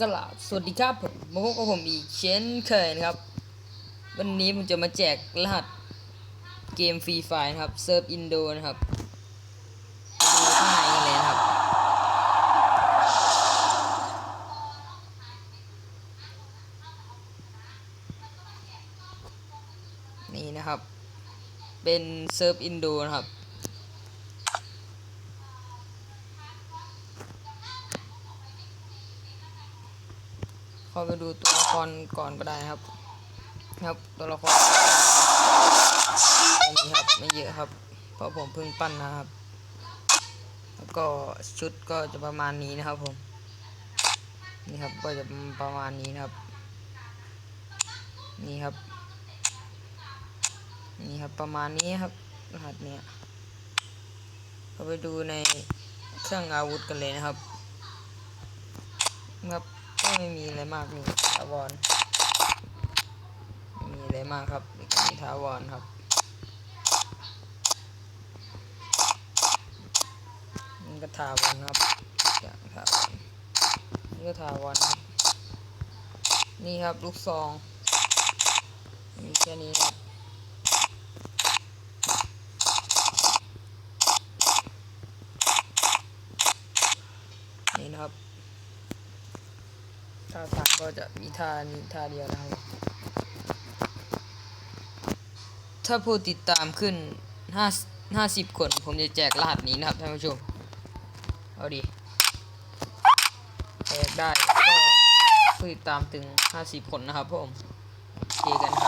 กราบสวัสดีครับผมมาพบกับผมอีกเช่นเคยนะครับ วันนี้ผมจะมาแจกรหัสเกมฟรีไฟนะครับเซิร์ฟอินโดนะครับดูข้างในกันเลยนะครับ นี่นะครับ เป็นเซิร์ฟอินโดนะครับ เข้าไปดูตัวละครก่อนก็ได้ครับ ครับตัวละครนนี้ครับไม่เยอะครับ เพราะผมเพิ่งปั้นนะครับ แล้วก็ชุดก็จะประมาณนี้นะครับผมนี่ครับก็จะประมาณนี้นะครับ นี่ครับ นี่ครับประมาณนี้ครับรหัสเนี้ยเราไปดูในเครื่องอาวุธกันเลยนะครับครับ ก็ไม่มีอะไรมากมีทาวอนไม่มีอะไรมากครับมีทาวอนครับนี่ก็ทาวอนครับอย่างทาวอนนี่ก็ทาวอนครับนี่ครับลูกซองมีแค่นี้ครับนี่นะครับ ท่าทางก็จะมีท่านี้ท่าเดียวนะครับ ถ้าผู้ติดตามขึ้นห้าห้าสิบคน ผมจะแจกรหัสนี้นะครับท่านผู้ชม เอาดิแจกได้ก็ผู้ติดตามถึงห้าสิบคนนะครับผมโอเคกันครับ